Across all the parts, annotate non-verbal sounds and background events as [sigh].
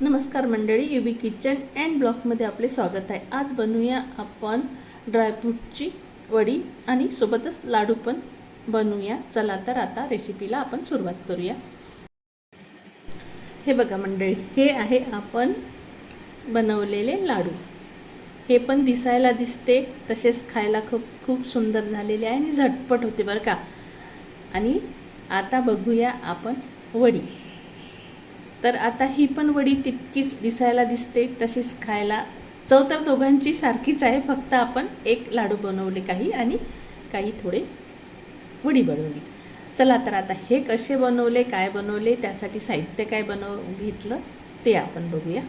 नमस्कार मंडळी you B kitchen and ब्लॉकमध्ये आपले स्वागत आहे. आज बनवूया आपण ड्रायफ्रूटची वडी आणि सोबतच लाडू पण बनवूया. चला तर आता रेसिपीला आपण सुरुवात करूया. हे बघा मंडळी हे आहे आपण बनवलेले लाडू. हे पण दिसायला दिसते तसेच खायला खूप खूप सुंदर झालेले आहे आणि झटपट होते बरं का. आणि आता बघूया आपण वडी. तर आता ही पण वडी तितकीच दिसायला दिसते तशीच खायला. चव तर दोघांची सारखीच आहे फक्त आपण एक लाडू बनवले काही आणि काही थोडे वडी बनवली. चला तर आता हे कसे बनवले काय बनवले त्यासाठी साहित्य काय बनव घेतलं ते आपण बघूया.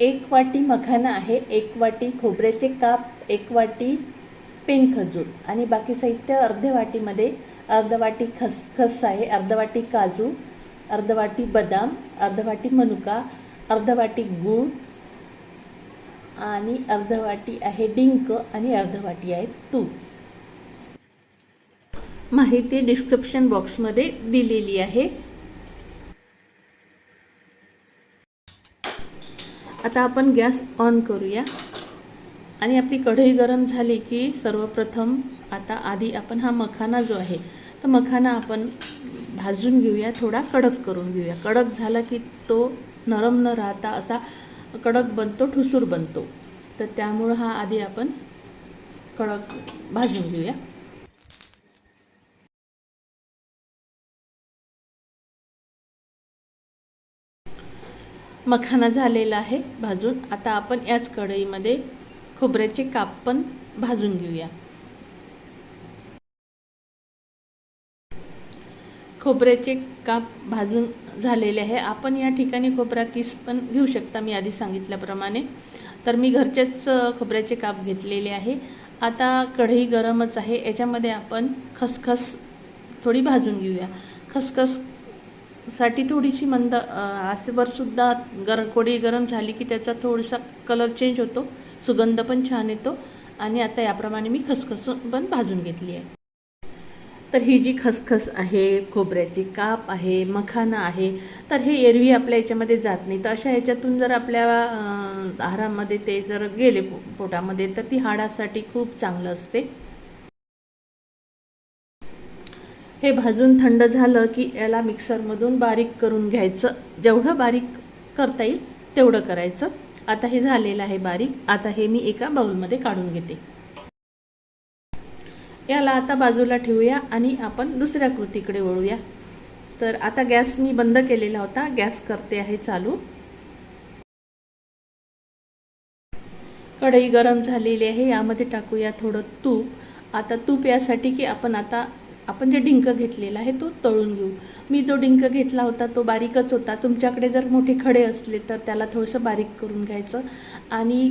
एक वाटी मखाना आहे एक वाटी खोबऱ्याचे काप एक वाटी पेन खजूर आणि बाकी साहित्य अर्ध्या वाटीमध्ये अर्धवाटी खसखस आहे अर्धवाटी काजू अर्धवाटी बदाम अर्धवाटी मनुका अर्धवाटी गूळ आणि अर्धवाटी आहे डिंक आणि अर्धवाटी आहे तूप. माहिती डिस्क्रिप्शन बॉक्समध्ये दिलेली आहे. आता आपण गॅस ऑन करूया. आणि आपली कढई गरम झाली की सर्वप्रथम आता आधी आपण हा मखाना जो आहे तर मखाना आपण भाजून घेऊया थोडा कडक करून घेऊया. कडक झाला की तो नरम न राहता असा कडक बनतो ठुसूर बनतो. तर त्यामुळं हा आधी आपण कडक भाजून घेऊया. मखाना झालेला आहे भाजून. आता आपण याच कढईमध्ये खोबऱ्याचे काप पण भाजून घेऊया. खोबऱ्याचे काप भाजून झालेले आहे. आपण या ठिकाणी खोबरा किस पण घेऊ शकता मी आधी सांगितल्याप्रमाणे. तर मी घरचेच खोबऱ्याचे काप घेतलेले आहे. आता कढई गरमच आहे. याच्यामध्ये आपण खसखस थोडी भाजून घेऊया. खसखससाठी थोडीशी मंद आसेवरसुद्धा गरम कोडी गरम झाली की त्याचा थोडासा कलर चेंज होतो. सुगंध पण छान येतो. आणि आता याप्रमाणे मी खसखसून पण भाजून घेतली आहे. तर ही जी खसखस आहे खोबऱ्याची काप आहे मखाना आहे तर हे एरवी आपल्या याच्यामध्ये जात नाही. तर अशा याच्यातून जर आपल्या आहारामध्ये ते जर गेले पो पोटामध्ये तर ती हाडासाठी खूप चांगलं असते. हे भाजून थंड झालं की याला मिक्सरमधून बारीक करून घ्यायचं. जेवढं बारीक करता येईल तेवढं करायचं. आता हे झालेलं आहे बारीक. आता हे मी एका बाउलमध्ये काढून घेते. याला आता बाजूला ठेवूया आणि आपण दुसऱ्या कृतीकडे वळूया. तर आता गॅस मी बंद केलेला होता. गॅस करते आहे चालू. कढई गरम झालेली आहे. यामध्ये टाकूया थोडं तूप. आता तूप यासाठी की आपण आता आपण जे डिंक घेतलेला आहे तो तळून घेऊ. मी जो डिंक घेतला होता तो बारीकच होता. तुमच्याकडे जर मोठे खडे असले तर त्याला थोडंसं बारीक करून घ्यायचं. आणि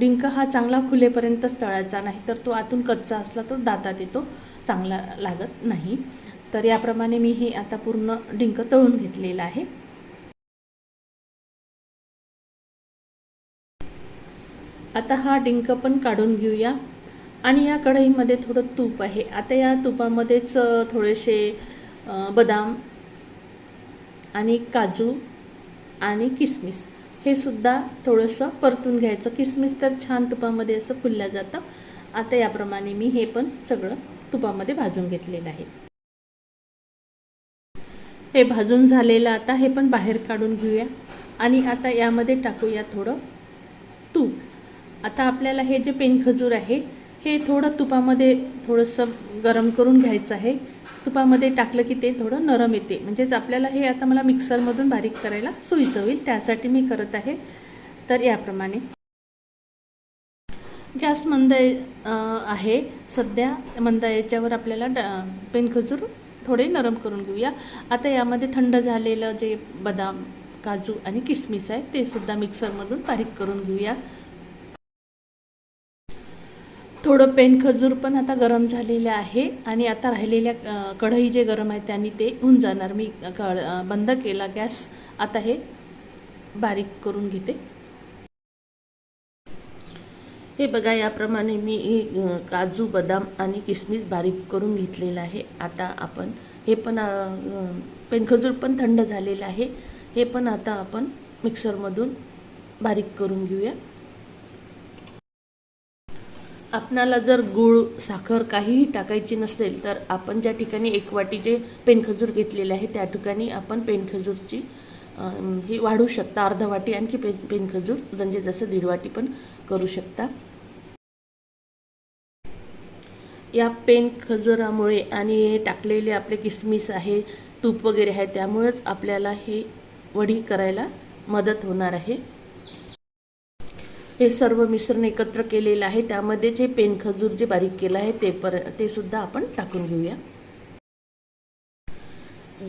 डिंक हा चांगला खुलेपर्यंतच तळायचा नाही तर तो आतून कच्चा असला तो दातात येतो चांगला लागत नाही. तर याप्रमाणे मी हे आता पूर्ण डिंक तळून घेतलेलं आहे. आता हा डिंक पण काढून घेऊया. आणि या कढईमध्ये थोडं तूप आहे. आता या तुपामध्येच थोडेसे बदाम आणि काजू आणि किसमिस हे सुद्धा थोडंसं परतून घ्यायचं. किसमिस तर छान तुपामध्ये असं फुललं जातं. आता याप्रमाणे मी हे पण सगळं तुपामध्ये भाजून घेतलेलं आहे. हे भाजून झालेलं आता हे पण बाहेर काढून घेऊया. आणि आता यामध्ये टाकूया थोडं तूप. आता आपल्याला हे जे पेनखजूर आहे हे थोडं तुपामध्ये थोडंसं गरम करून घ्यायचं आहे. तुपामध्ये टाकलं की ते थोडं नरम येते. म्हणजेच आपल्याला हे आता मला मिक्सरमधून बारीक करायला सोयीचं होईल. त्यासाठी मी करत आहे. तर याप्रमाणे. गॅस मंद आहे. सध्या मंद याच्यावर आपल्याला ड पेनखजूर थोडे नरम करून घेऊया. आता यामध्ये थंड झालेलं जे बदाम काजू आणि किसमिस आहे ते सुद्धा मिक्सरमधून बारीक करून घेऊया. थोडं पेन खजूर पण आता गरम झालेलं आहे आणि आता राहिलेल्या कढई जे गरम आहे त्यांनी ते होऊन जाणार. मी कळ बंद केला गॅस. आता हे बारीक करून घेते. हे बघा याप्रमाणे मी काजू बदाम आणि किसमिस बारीक करून घेतलेलं आहे. आता आपण हे पण पेनखजूर पण थंड झालेलं आहे. हे पण आता आपण मिक्सरमधून बारीक करून घेऊया. आपणाला जर गूळ साखर काहीही टाकायची नसेल तर आपण ज्या ठिकाणी एक वाटी जे पेनखजूर घेतलेले आहे त्या ठिकाणी आपण पेनखजूरची ही वाढू शकता. अर्धा वाटी आणखी पेन पेनखजूर म्हणजे जसं दीड वाटी पण करू शकता. या पेन खजुरामुळे आणि टाकलेले आपले किसमिस आहे तूप वगैरे आहे त्यामुळेच आपल्याला हे वडी करायला मदत होणार आहे. हे सर्व मिश्रण एकत्र केलेलं आहे. त्यामध्ये जे पेन खजूर जे बारीक केलं आहे ते पर ते सुद्धा आपण टाकून घेऊया.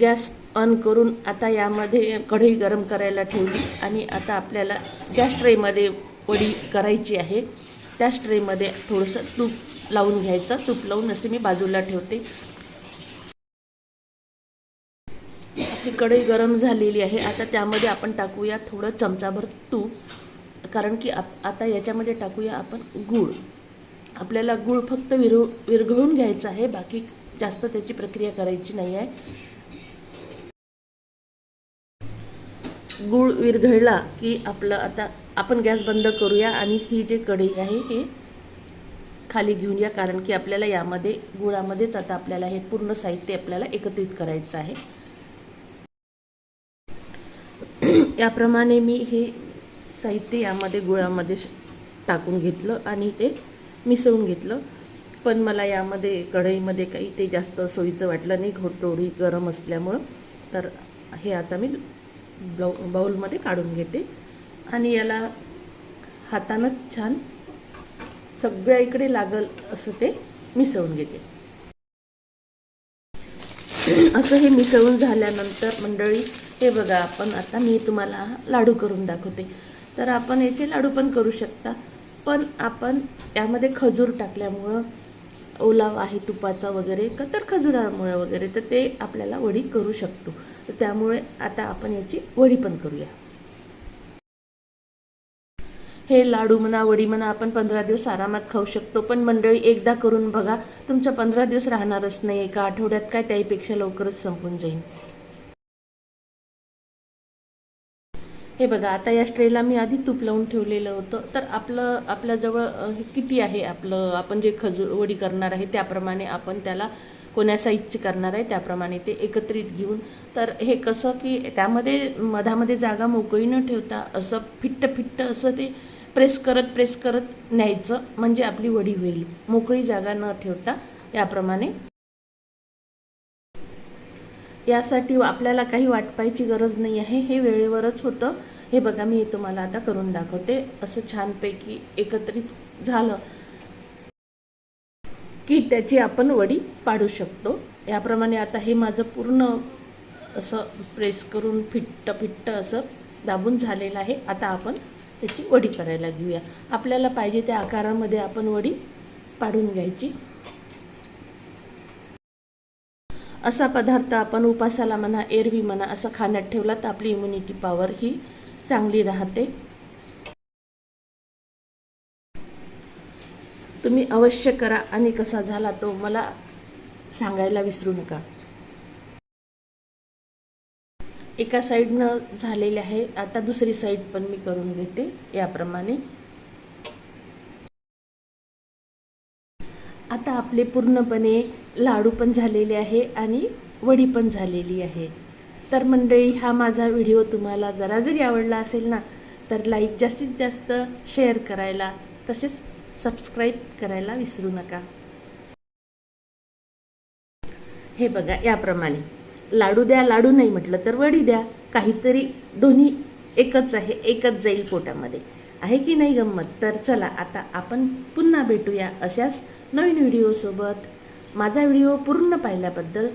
गॅस ऑन करून आता यामध्ये कढई गरम करायला ठेवली आणि आता आपल्याला गॅस ट्रेमध्ये वडी करायची आहे. त्याच ट्रेमध्ये थोडंसं तूप लावून घ्यायचं. तूप लावून असे मी बाजूला ठेवते. आपली कढई गरम झालेली आहे. आता त्यामध्ये आपण टाकूया थोडं चमचाभर तूप. कारण की आप आता याच्यामध्ये टाकूया आपण गूळ. आपल्याला गूळ फक्त विरु विरघळून घ्यायचं आहे बाकी जास्त त्याची प्रक्रिया करायची नाही आहे. गूळ विरघळला की आपलं आता आपण गॅस बंद करूया आणि ही जे कढई आहे हे खाली घेऊन या कारण की आपल्याला यामध्ये गुळामध्येच आता आपल्याला हे पूर्ण साहित्य आपल्याला एकत्रित करायचं आहे. [clears throat] याप्रमाणे मी हे साहित्य यामध्ये गुळामध्ये श- टाकून घेतलं आणि ते मिसळून घेतलं. पण मला यामध्ये कढईमध्ये काही ते जास्त सोयीचं वाटलं नाही. घोटोडी गरम असल्यामुळं. तर हे आता मी ब्लाउ बाऊलमध्ये काढून घेते. आणि याला हातानंच छान सगळ्या इकडे लागल असं ते मिसळून घेते. असं हे मिसळून झाल्यानंतर मंडळी हे बघा आपण आता मी तुम्हाला लाडू करून दाखवते. तर आपण याचे लाडू पण करू शकता. पण आपण यामध्ये खजूर टाकल्यामुळं ओलाव आहे तुपाचा वगैरे का तर खजुरामुळे वगैरे तर ते आपल्याला वडी करू शकतो. तर त्यामुळे आता आपण याची वडी पण करूया. हे लाडू म्हणा वडी म्हणा आपण पंधरा दिवस आरामात खाऊ शकतो. पण मंडळी एकदा करून बघा तुमच्या पंधरा दिवस राहणारच नाही. एका आठवड्यात काय त्याहीपेक्षा लवकरच संपून जाईल. हे बघा आता या स्ट्रेला मी आधी तूप लावून ठेवलेलं होतं. तर आपलं आपल्याजवळ हे किती आहे आपलं? आपण जे खजूर वडी करणार आहे त्याप्रमाणे आपण त्याला कोण्या साईजचे करणार आहे त्याप्रमाणे ते एकत्रित घेऊन. तर हे कसं की त्यामध्ये मधामध्ये जागा मोकळी न ठेवता असं फिट्ट फिट्ट असं ते प्रेस करत प्रेस करत न्यायचं. म्हणजे आपली वडी होईल. मोकळी जागा न ठेवता याप्रमाणे यासाठी आपल्याला काही वाटपायची गरज नाही आहे. हे वेळेवरच होतं. हे बघा मी तुम्हाला आता करून दाखवते. असं छानपैकी एकत्रित झालं की त्याची आपण वडी पाडू शकतो. याप्रमाणे आता हे माझं पूर्ण असं प्रेस करून फिट्ट फिट्ट असं दाबून झालेलं आहे. आता आपण त्याची वडी करायला घेऊया. आपल्याला पाहिजे त्या आकारामध्ये आपण वडी पाडून घ्यायची. असा पदार्थ आपण उपासाला म्हणा एरवी म्हणा असं खाण्यात ठेवला तर आपली इम्युनिटी पॉवर ही चांगली राहते. तुम्ही अवश्य करा आणि कसा झाला तो मला सांगायला विसरू नका. एका साईडनं झालेले आहे आता दुसरी साईड पण मी करून घेते याप्रमाणे. आता आपले पूर्णपणे लाडू पण झालेले आहे आणि वडी पण झालेली आहे. तर मंडळी हा माझा व्हिडिओ तुम्हाला जरा जरी आवडला असेल ना तर लाईक जास्तीत जास्त शेअर करायला तसेच सबस्क्राईब करायला विसरू नका. हे बघा याप्रमाणे. लाडू द्या लाडू नाही म्हटलं तर वडी द्या. काहीतरी दोन्ही एकच आहे एकच जाईल पोटामध्ये. आहे की नाही गंमत? तर चला आता आपण पुन्हा भेटूया अशाच नवीन व्हिडिओसोबत. माझा व्हिडिओ पूर्ण पाहिल्याबद्दल